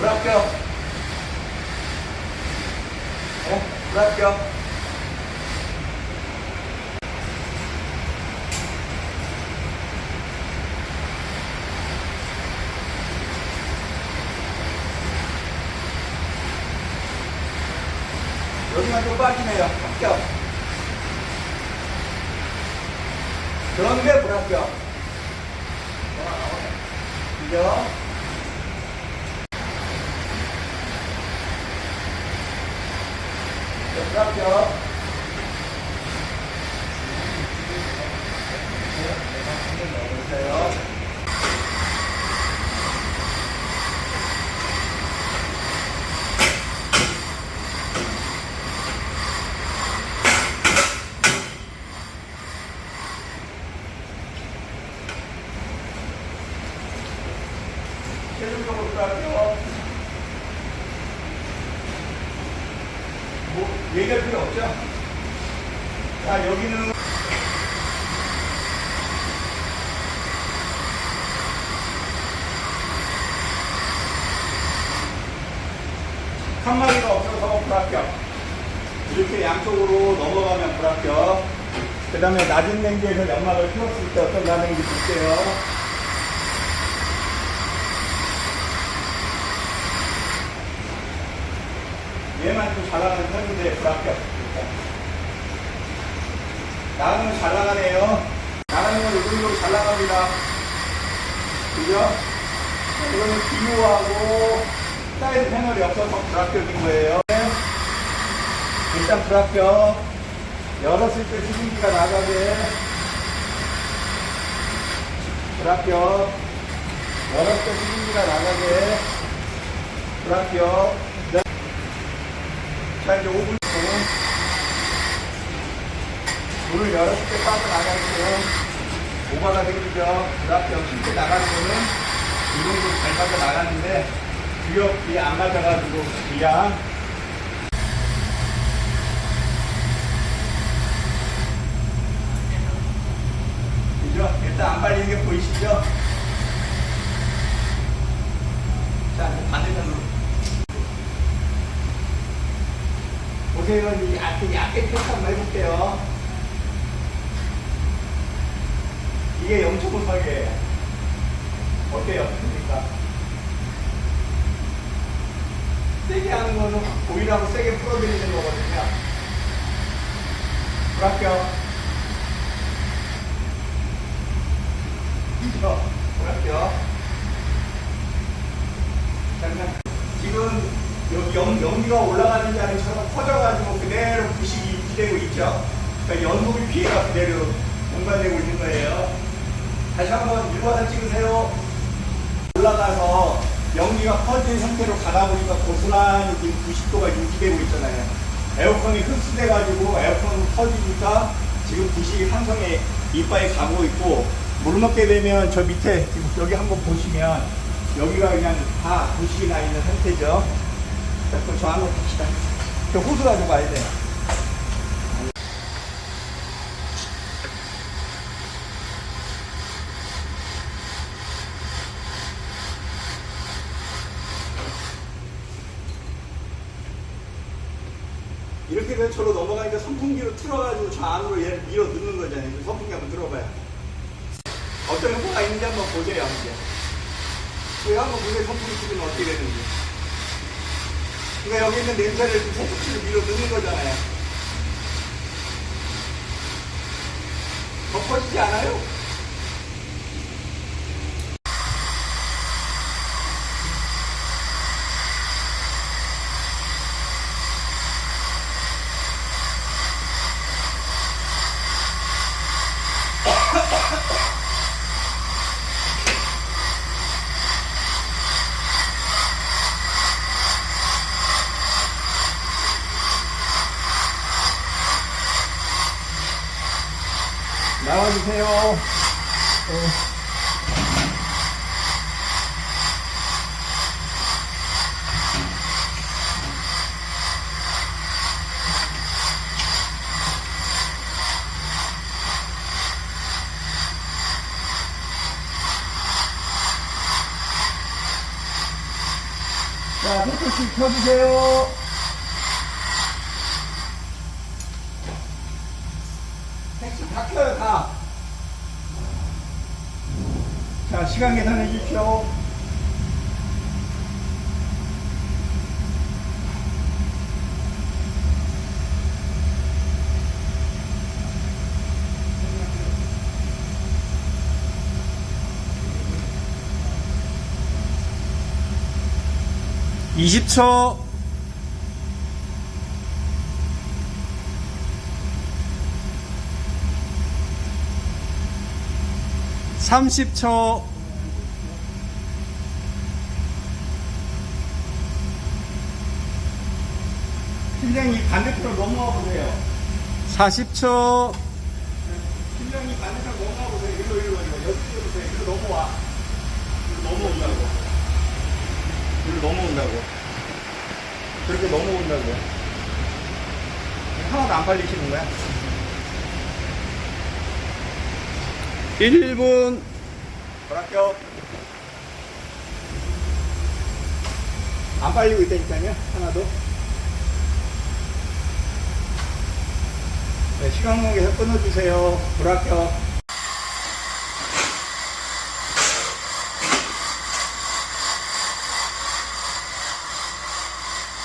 불합격. 네, 불합격. 여기만 좀 빠지네요. 합격. 그런데 불합격. 그죠? 불합격. 넣어주세요. 최종적으로 불합격. 뭐, 얘기할 필요 없죠? 자, 여기는 칸막이가 없어서 불합격. 이렇게 양쪽으로 넘어가면 불합격. 그 다음에 낮은 냉기에서 연막을 피웠을 때 어떤 반응인지 볼게요. 얘만 좀잘 나가는 편인데 불합격. 나가는 건잘 나가네요. 나가는 정도로 잘 나갑니다. 그죠? 이거는 기호하고 사이드 패널이 없어서 불합격인 거예요. 일단 불합격. 열었을 때 수증기가 나가게. 불합격. 열었을 때 수증기가 나가게. 불합격. 네. 자, 이제 5분 문을 열었을 때 빠져나가고 오바가 생기죠. 불합격. 실제 나가는 거는 이 정도 잘 빠져나가는데 주역이 안 맞아가지고 그냥 그죠? 일단 안 발리는 게 보이시죠? 자, 반대편으로. 보세요. 이 앞에 얇게 테스트 한번 해볼게요. 이게 0.5석이에요. 어때요? 됩니까? 세게 하는 거는 보이라고 세게 풀어드리는 거거든요. 불합격. 이거 불합격. 잠깐. 지금 연, 연기가 올라가는 자리처럼 퍼져가지고 그대로 부식이 유지되고 있죠. 그러니까 연속의 피해가 그대로 공간되고 있는 거예요. 다시 한번 일과사 찍으세요. 올라가서 연기가 퍼진 상태로 가다 보니까 고스란히 지금 90도가 유지되고 있잖아요. 에어컨이 흡수돼가지고 에어컨 퍼지니까 지금 부식이 한성에 이빨에 가고 있고 물 먹게 되면 저 밑에 지금 여기 한번 보시면 여기가 그냥 다 부식이 나 있는 상태죠. 자, 그럼 저 안으로 갑시다. 저 호수 가지고 가야 돼요. 이렇게 되면 저로 넘어가니까 선풍기로 틀어가지고 저 안으로 얘를 밀어 넣는 거잖아요. 그 선풍기 한번 들어봐요. 어떤 효과가 있는지 한번 보세요. 이제. 한번 보세요. 선풍기 틀으면 어떻게 되는지. 그러니까 여기 있는 냄새를 그 선풍기로 밀어 넣는 거잖아요. 덮어지지 않아요? 나와주세요. 어. 자, 손톱씩 펴주세요. 택시 다 켜요, 다. 자, 시간 계산해 주십시오. 이십 초 삼십 초 팀장님 반대편으로 넘어와 보세요. 사십 초 팀장님 반대편 넘어와 보세요. 일로, 일로, 일로. 여기 보세요. 일로 넘어와. 일로 넘어온다고. 일로 넘어온다고. 그렇게 넘어온다고. 하나도 안 팔리시는 거야? 1분 불합격. 안 빨리고 있다니까요, 하나도. 네, 시간공에서 끊어주세요. 불합격.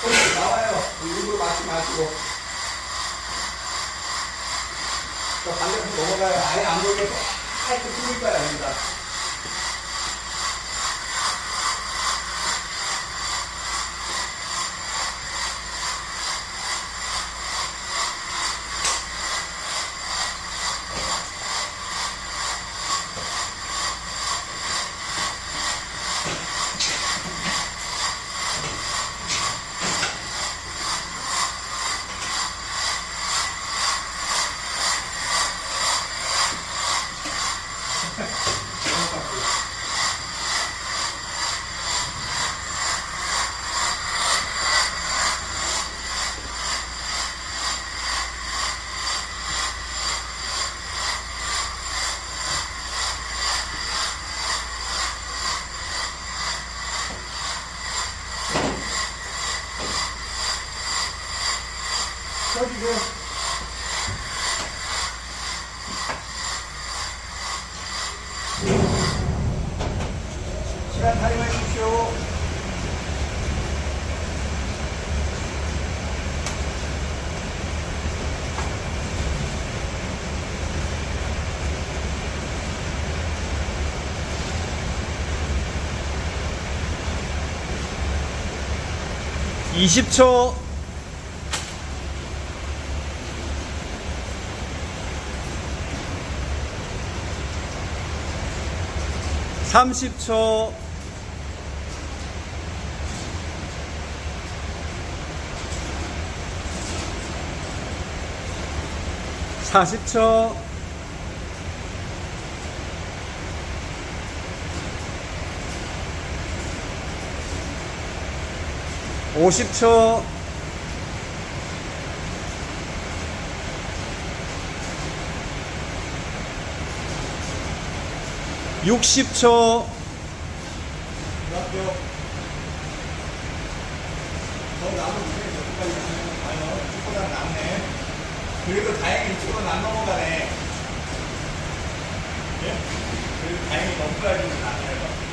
손님 나와요. 일부러 살짝 숨을 거야, 여기다. 켜주세요. 시간 타임해 주십시오. 이십 초 삼십 초 사십 초. 오십 초. 육십 초 그래도 다행히 이쪽으로는 안 넘어가네. 예? 그래도 다행히 넘어가지는 않아요.